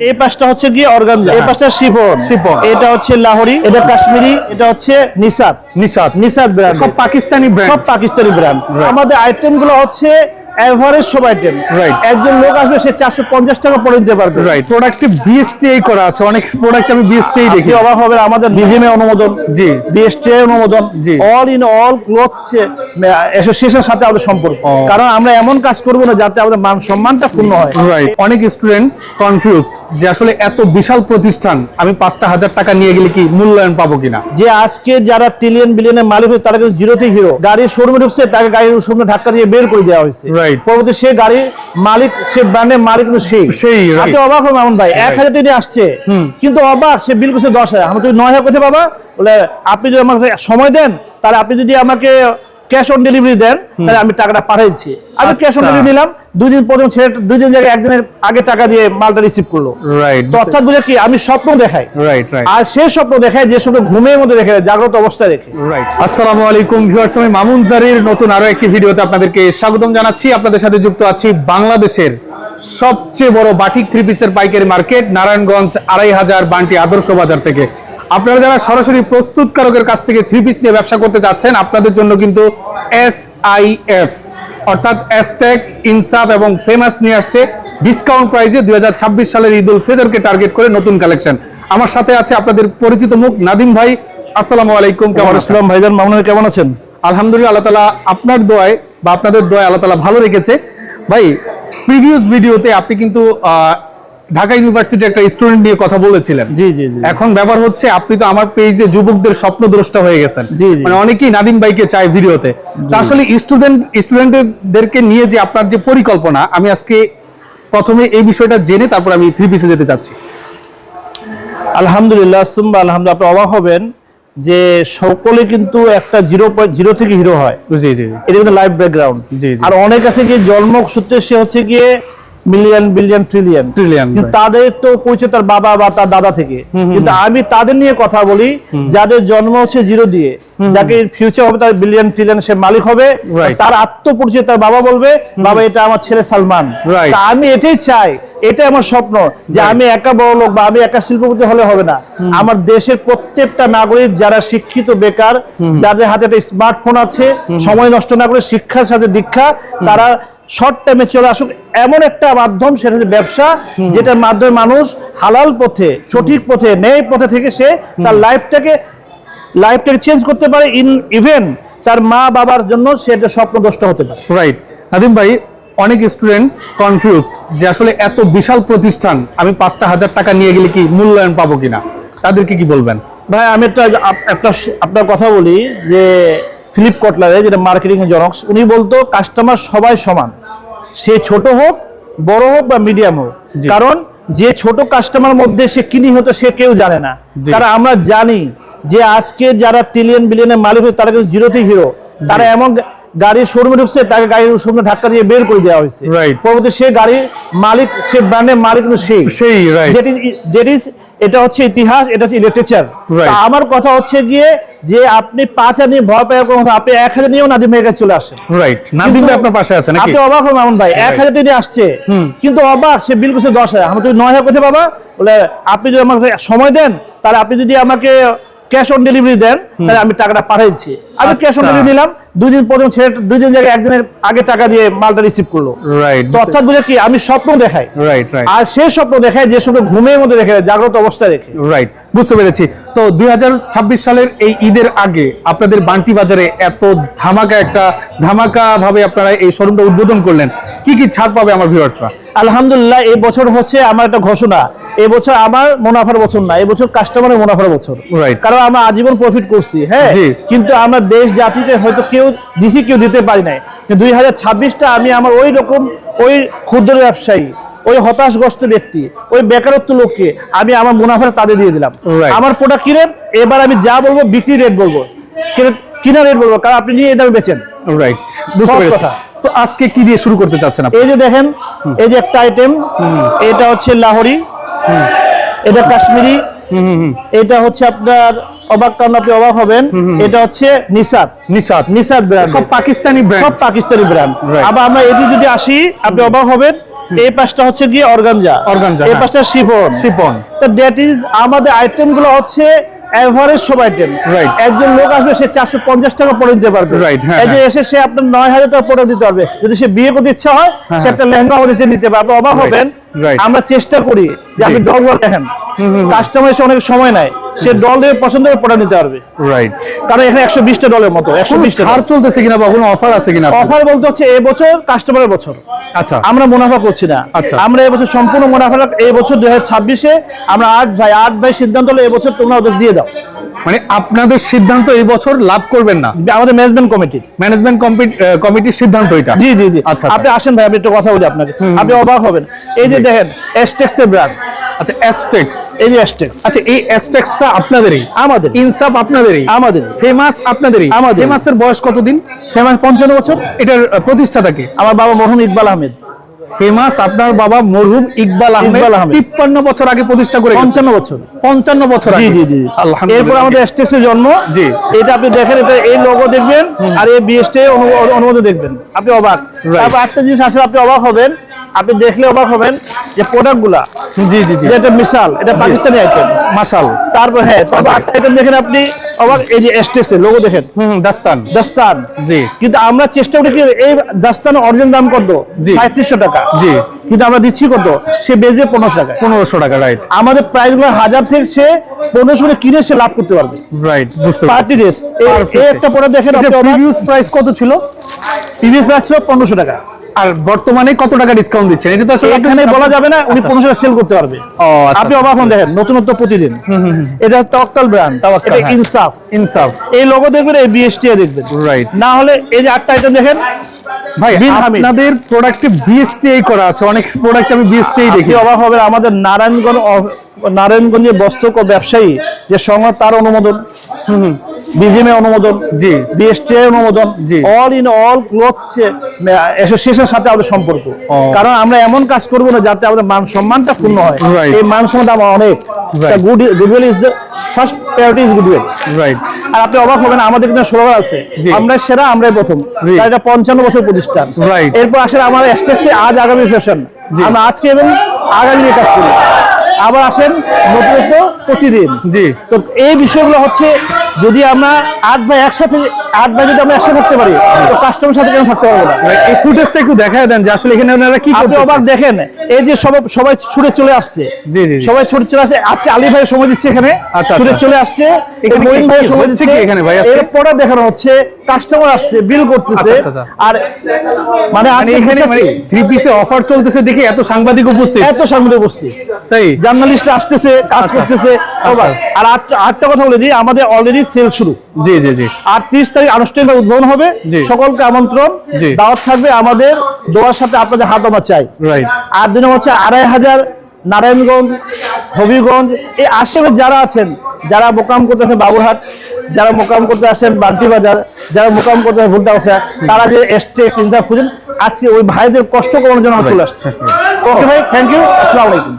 এই পাশটা হচ্ছে গিয়ে অর্গানজা। এই পাশটা শিফন। শিফন। এটা হচ্ছে লাহোরি এটা কাশ্মীরি এটা হচ্ছে নিসাদ। নিসাদ। নিসাদ ব্র্যান্ড সব পাকিস্তানি সব পাকিস্তানি ব্র্যান্ড আমাদের আইটেমগুলো হচ্ছে এভারেজ সব আইটেম Right. একজন লোক আসবে সে চারশো পঞ্চাশ টাকা পরে দিতে পারবে। রাইট প্রোডাক্টে বিএসটিআই করা আছে অনেক প্রোডাক্ট আমি বিএসটিআই দেখি। অবাক হবে আমাদের বিজিএমএ অনুমোদন। জি। বিএসটিআই অনুমোদন। জি। অল ইন অল ক্লথ অ্যাসোসিয়েশনের সাথে আমাদের সম্পর্ক। কারণ আমরা এমন কাজ করব না যাতে আমাদের মান সম্মানটা পূর্ণ হয়। রাইট অনেক স্টুডেন্ট কনফিউজড যে আসলে এত বিশাল প্রতিষ্ঠান আমি পাঁচটা হাজার টাকা নিয়ে গেলে কি মূল্যায়ন পাবো কিনা? যে আজকে যারা ট্রিলিয়ন বিলিয়নের মালিক হয়েছে তারা কিন্তু জিরোতে হিরো গাড়ির শোরুমে ঢুকছে তাকে গাড়ির শোরুমে ধাক্কা দিয়ে বের করে দেওয়া হয়েছে। Right. পরবর্তী সে গাড়ি মালিক সে ব্র্যান্ডের মালিক কিন্তু সেই। সেই, আপনি অবাক হবেন এমন ভাই। এক হাজার টাকা আসছে। কিন্তু অবাক সে বিল করছে দশ হাজার। আমার তুমি নয় হাজার কোথায় পাবা? বলে আপনি যদি আমাকে সময় দেন তাহলে আপনি যদি আমাকে ক্যাশ অন ডেলিভারি দেন তাহলে আমি টাকাটা পাঠাইছি। আমি ক্যাশ অন। ডেলিভারি নিলাম দুই দিন প্রথম ছেলে দুই দিন জায়গায় একদিনের আগে টাকা দিয়ে মালটা রিসিভ করল। রাইট তো অর্থাৎ বুঝে কি আমি স্বপ্ন দেখাই। রাইট রাইট আর সে স্বপ্ন দেখায় যে স্বপ্ন ঘুমের মধ্যে দেখে জাগ্রত অবস্থায় দেখে। রাইট আসসালামু আলাইকুম ভিউয়ার্স আমি মামুন জারির নতুন আরও একটি ভিডিওতে আপনাদেরকে স্বাগতম জানাচ্ছি। আপনাদের সাথে যুক্ত আছি বাংলাদেশের সবচেয়ে বড় বাটিক থ্রি পিসের পাইকারি মার্কেট নারায়ণগঞ্জ আড়াই হাজার বান্টি আদর্শ বাজার থেকে। আপনারা যারা সরাসরি প্রস্তুতকারকের কাছ থেকে থ্রি পিস নিয়ে ব্যবসা করতে যাচ্ছেন আপনাদের জন্য কিন্তু এস আই এফ অর্থাৎ অ্যাস্টেক ইনসাফ এবং ফেমাস নিয়ে আসছে ডিসকাউন্ট প্রাইসে দুই হাজার ছাব্বিশ সালের ঈদ উল ফিতরকে টার্গেট করে নতুন কালেকশন আমার সাথে আছে আপনাদের পরিচিত মুখ নাদিম ভাই। আসসালামু আলাইকুম কেমন আসসালাম ভাইজান মামুন কেমন আছেন? আলহামদুলিল্লাহ আল্লাহ তালা আপনার দোয়ায় বা আপনাদের দোয়ায় আল্লাহ তালা ভালো রেখেছে। ভাই প্রিভিয়াস ভিডিওতে আপনি কিন্তু আহ, ঢাকা ইউনিভার্সিটির একটা স্টুডেন্ট নিয়ে কথা বলেছিলেন। জি জি এখন ব্যাপার হচ্ছে আপনি তো আমার পেজে যুবকদের স্বপ্ন দ্রষ্টা হয়ে গেছেন। মানে অনেকেই নাদিম ভাইকে চায় ভিডিওতে। তা আসলে স্টুডেন্ট স্টুডেন্টদেরকে নিয়ে যে আপনার যে পরিকল্পনা আমি আজকে প্রথমে এই বিষয়টা জেনে তারপর আমি থ্রি পিসে যেতে চাচ্ছি। আলহামদুলিল্লাহ সুম্বা আলহামদুলিল্লাহ আপনি অবাক হবেন যে সকলে কিন্তু একটা জিরো জিরো থেকে হিরো হয়। জি জি এটা কিন্তু লাইফ ব্যাকগ্রাউন্ড। আর অনেক আছে কি জন্ম সূত্রে সে হচ্ছে গিয়ে মিলিয়ন বিলিয়ন ট্রিলিয়ন right. তাদের তো পরিচয় তার বাবা বা তার দাদা থেকে। কিন্তু আমি তাদের নিয়ে কথা বলি যাদের জন্ম হচ্ছে জিরো দিয়ে। যাকে ফিউচার হবে তার বিলিয়ন ট্রিলিয়ন সে মালিক হবে। তার আত্মপরিচয় তার বাবা বলবে বাবা এটা আমার ছেলে সালমান। তা আমি এটাই চাই এটা আমার স্বপ্ন যে আমি একা বড় লোক বা আমি একা শিল্পপতি হলে হবে না। আমার দেশের প্রত্যেকটা নাগরিক যারা শিক্ষিত বেকার যাদের হাতে একটা স্মার্টফোন আছে সময় নষ্ট না করে শিক্ষার সাথে দীক্ষা তারা শর্ট টাইমে চলে আসুক এমন একটা মাধ্যম সেটা হচ্ছে ব্যবসা যেটার মাধ্যমে মানুষ হালাল পথে সঠিক পথে ন্যায় পথে থেকে সে তার লাইফটাকে লাইফটাকে চেঞ্জ করতে পারে ইন ইভেন তার মা বাবার জন্য সে একটা স্বপ্নদষ্ট হতে পারে। রাইট নাদিম ভাই অনেক স্টুডেন্ট কনফিউজড যে আসলে এত বিশাল প্রতিষ্ঠান আমি পাঁচটা হাজার টাকা নিয়ে গেলে কি মূল্যায়ন পাবো কিনা? তাদেরকে কি বলবেন? ভাই আমি একটা আপনার কথা বলি যে ফিলিপ কটলারে যেটা মার্কেটিং জনক্স উনি বলতো কাস্টমার সবাই সমান। সে ছোট হোক বড় হোক বা মিডিয়াম হোক। কারণ যে ছোট কাস্টমার মধ্যে সে কিনি হতো সে কেউ জানে না। কারণ আমরা জানি যে আজকে যারা ট্রিলিয়ন বিলিয়নের মালিক হতো তারা কিন্তু জিরোতে হিরো তারা এমন গাড়ির শোরুমে ঢুকছে তাকে গাড়ির শোরুমে ধাক্কা দিয়ে বের করে দেওয়া হয়েছে. পরবর্তী সে গাড়ির মালিক সে ব্র্যান্ডের মালিক কিন্তু সেই। সেই that is এটা হচ্ছে ইতিহাস এটা হচ্ছে লিটারেচার আমার কথা হচ্ছে গিয়ে যে আপনি পাঁচ হাজার নিয়ে ভয় পাওয়ার কোনো কথা আপনি এক হাজার নিয়েও নাদিম ভাইয়ের কাছে চলে আসেন। রাইট নাদিম ভাই আপনার পাশে আছে নাকি? আপনি অবাক হবেন এমন ভাই এক হাজার দিয়ে আসছে। কিন্তু অবাক সে বিল করছে দশ হাজার। আমি তুমি নয় হাজার কোথায় পাবা বলে আপনি যদি আমাকে সময় দেন তাহলে আপনি যদি আমাকে ক্যাশ অন ডেলিভারি দেন তাহলে আমি টাকাটা পাঠাইছি আমি ক্যাশ অন। ডেলিভারি নিলাম দুই দিন ছেলে দুই দিন জায়গায় একদিনের আগে টাকা দিয়ে মালটা রিসিভ করল। রাইট তো অর্থাৎ বুঝে কি আমি স্বপ্ন দেখাই। রাইট রাইট আর সে স্বপ্ন দেখায় যে স্বপ্ন ঘুমের মধ্যে দেখে জাগ্রত অবস্থায় দেখে। রাইট বুঝতে পেরেছি। তো দুই সালের এই ঈদের আগে আপনাদের বান্টি বাজারে এত ধামাকা একটা ধামাকা ভাবে আপনারা এই শোরুমটা উদ্বোধন করলেন। কি কি ছাড় পাবে আমার ভিউয়ার্সরা? আলহামদুলিল্লাহ এই বছর হচ্ছে আমার একটা ঘোষণা। এই বছর আমার মুনাফার বছর না এই বছর কাস্টমারের মুনাফার বছর। Right. কারণ আমরা আজীবন প্রফিট করছি হ্যাঁ। কিন্তু আমরা দেশ জাতিকে হয়তো কেউ দিছি কেউ দিতে পারি নাই। দুই হাজার ছাব্বিশটা আমি আমার ওই রকম ওই ক্ষুদ্র ব্যবসায়ী ওই হতাশগ্রস্ত ব্যক্তি ওই বেকারত্ব লোককে আমি আমার মুনাফাটা তাদের দিয়ে দিলাম. আমার প্রোডাক্ট কিনেন এবার আমি যা বলব বিক্রি রেট বলব কিনে- কিনা রেট বলব কারণ আপনি নিয়ে এই দামে বেচেন। রাইট তো আজকে কি দিয়ে শুরু করতে চাচ্ছেন এই যে দেখেন এই যে একটা আইটেম এটা হচ্ছে লাহোরি এটা কাশ্মীরি এটা হচ্ছে আপনার অবাক কারণ আপনি অবাক হবেন। এটা হচ্ছে নিসাদ। নিশাদ নিসাদ ব্র্যান্ড সব পাকিস্তানি ব্র্যান্ড সব পাকিস্তানি ব্র্যান্ড আবার আমরা এদিকে যদি আসি আপনি অবাক হবেন এই পাশটা হচ্ছে গিয়ে অর্গানজা। Organza, এই হ্যাঁ। পাশটা শিফন। শিপন তো দ্যাট ইজ আমাদের আইটেমগুলো হচ্ছে এভারেজ সব আইটেম. একজন লোক আসবে সে চারশো পঞ্চাশ টাকা পরে দিতে পারবে। হ্যাঁ, এই হ্যাঁ। এসে সে আপনার নয় হাজার টাকা পরে দিতে পারবে। যদি সে বিয়ে করতে ইচ্ছা হয় সে একটা লেহেঙ্গা আমাদের নিতে পারবে। অবাক হবেন. আমরা চেষ্টা করি যে আপনি। ডলগুলো দেখেন। কাস্টমার এসে অনেক সময় নেয়। সে ডল দিয়ে পছন্দ করে পরে নিতে পারবে। রাইট কারণ এখানে একশো বিশটা ডলের মতো একশো বিশটা ছাড় চলতেছে কিনা বা কোনো অফার আছে কিনা অফার বলতে হচ্ছে এই বছর কাস্টমারের বছর। আচ্ছা। আমরা মুনাফা করছি না। আচ্ছা। আমরা এবছর সম্পূর্ণ মুনাফাটা এই বছর দুই হাজার ছাব্বিশে আমরা আট ভাই আট ভাই সিদ্ধান্ত হলো এবছর তোমরা ওদের দিয়ে দাও। মানে আপনাদের সিদ্ধান্ত এই বছর লাভ করবেন না। আমাদের ম্যানেজমেন্ট কমিটি ম্যানেজমেন্ট কমিটির সিদ্ধান্ত এটা। জি জি জি। আচ্ছা, আপনি আসেন ভাই আপনি একটু কথা বলি আপনাকে। আপনি অবাক হবেন। এই যে দেখেন এস্টেক্স এর ব্র্যান্ড আচ্ছা অ্যাস্টেক্স এই যে এস্টেক্স আচ্ছা এই অ্যাস্টেক্সটা আপনাদেরই? আমাদের। ইনসাফ আপনাদেরই? আমাদের। ফেমাস আপনাদেরই? আমাদের। ফেমাসের বয়স কতদিন? ফেমাস পঞ্চান্ন বছর। এটার আহ, প্রতিষ্ঠাতাকে আমার বাবা মোহন ইকবাল আহমেদ। ফেমাস আপনার বাবা মরহুম ইকবাল আহমেদ তিপ্পান্ন বছর আগে প্রতিষ্ঠা করে পঞ্চান্ন বছর। পঞ্চান্ন বছর জি জি জি। এরপর আমাদের স্টেজে জন্ম। জি। এটা আপনি দেখেন এটা এই লোগো দেখবেন আর এই বিএসটি অনুমোদন দেখবেন। আপনি অবাক। তারপর একটা জিনিস আসলে আপনি অবাক হবেন আপনি দেখলে অবাক হবেন যে প্রোডাক্টগুলা জি জি জি। যেটা মিশাল এটা পাকিস্তানি আইটেম মাশাল। তারপর হ্যাঁ তারপর আটটা আইটেম দেখেন আপনি অবাক এই যে এস্টেক্স লোগো দেখেন। হুম দাস্তান। দাস্তান। জি। কিন্তু আমরা চেষ্টা করি এই দাস্তান অরিজিনাল দাম কত। সাঁত্রিশশো টাকা। জি। কিন্তু আমরা দিচ্ছি কত? সে বেচবে পনেরোশো টাকা পনেরোশো টাকা রাইট আমাদের প্রাইসগুলো হাজার থেকে সে পনেরোশো কিনে সে লাভ করতে পারবে। রাইট বুঝতে এই একটা পরে দেখেন প্রিভিয়াস প্রাইস কত ছিল? প্রিভিয়াস প্রাইস ছিল পনেরোশো টাকা। আর বর্তমানে কত টাকা ডিসকাউন্ট দিচ্ছেন? এটা তো আসলে এখানে বলা যাবে না উনি পনেরোশো টাকা সেল করতে পারবে। আচ্ছা আপনি অবাক হন দেখেন নতুনত্ব প্রতিদিন। এটা তক্কাল ব্র্যান্ড এটা। ইনসাফ ইনসাফ এই লোগো দেখবেন এই বিএসটি দেখবেন। Right. না হলে এই যে আটটা আইটেম দেখেন ভাই। আপনাদের প্রোডাক্টে বিএসটিআই করা আছে। অনেক প্রোডাক্ট আমি বিএসটিআই দেখি। অবাক হবেন আমাদের নারায়ণগঞ্জ নারায়ণগঞ্জের বস্ত্রক ব্যবসায়ী যে সংঘ তার অনুমোদন বিজিএম অনুমোদন জি। বিএসটি অনুমোদন জি। অল ইন অল ক্লথ অ্যাসোসিয়েশনের সাথে আমাদের সম্পর্ক। কারণ আমরা এমন কাজ করব না যাতে আমাদের মান সম্মানটা পূর্ণ হয় এই মান সম্মান আমার অনেক. Good goodwill is the first priority is goodwill right আর আপনি অবাক হবেন আমাদের কিন্তু স্লোগান আছে। আমরা সেরা আমরাই প্রথম। এটা পঞ্চান্ন বছর প্রতিষ্ঠান. এরপর আসলে আমার স্টেজে আজ আগামী সেশন আমরা আজকে এবং আগামী কাজ করি আবার আসেন নতুন প্রতিদিন জি। তো এই বিষয়গুলো হচ্ছে যদি আমরা আট ভাই একসাথে আট ভাই যদি আমরা একসাথে থাকতে পারি তো কাস্টমার সাথে কেন থাকতে পারব না? এই ফুটেজটা একটু দেখায় দেন যে আসলে এখানে ওনারা কি আপনি অবাক দেখেন এই যে সবাই সবাই ছুটে চলে আসছে। জি, জি। সবাই ছুটে চলে আসছে। আজকে আলী ভাই সময় দিচ্ছে এখানে। আচ্ছা, ছুটে আচ্ছা। চলে আসছে। মঈন ভাই সময় দিচ্ছে কি এখানে ভাই? এরপরে দেখানো হচ্ছে কাস্টমার আসছে বিল করতেছে। আচ্ছা, আচ্ছা, আর মানে মানে আজকে এখানে থ্রি পিসে অফার চলতেছে দেখে এত সাংবাদিক উপস্থিত। এত সাংবাদিক বসছি তাই? জার্নালিস্ট আসতেছে কাজ করতেছে। আর আটটা কথা বলে দিই আমাদের অলরেডি সেল শুরু। জি জি জি। আর তিরিশ তারিখ আনুষ্ঠানিক উদ্বোধন হবে। সকলকে আমন্ত্রণ। দাওয়াত থাকবে আমাদের দোয়ার সাথে আপনাদের হাত আমার চাই। আর দিনে হচ্ছে আড়াই হাজার নারায়ণগঞ্জ হবিগঞ্জ এই আশেপাশে যারা আছেন যারা মোকাম করতে আসেন বাবুরহাট যারা মোকাম করতে আসেন বান্টি বাজার যারা মোকাম করতে আসেন ভুলটা বসা তারা যে এস্টে চিন্তা খুঁজেন আজকে ওই ভাইদের কষ্ট করানোর জন্য চলে আসছে। ওকে ভাই থ্যাংক ইউ আসসালামু আলাইকুম।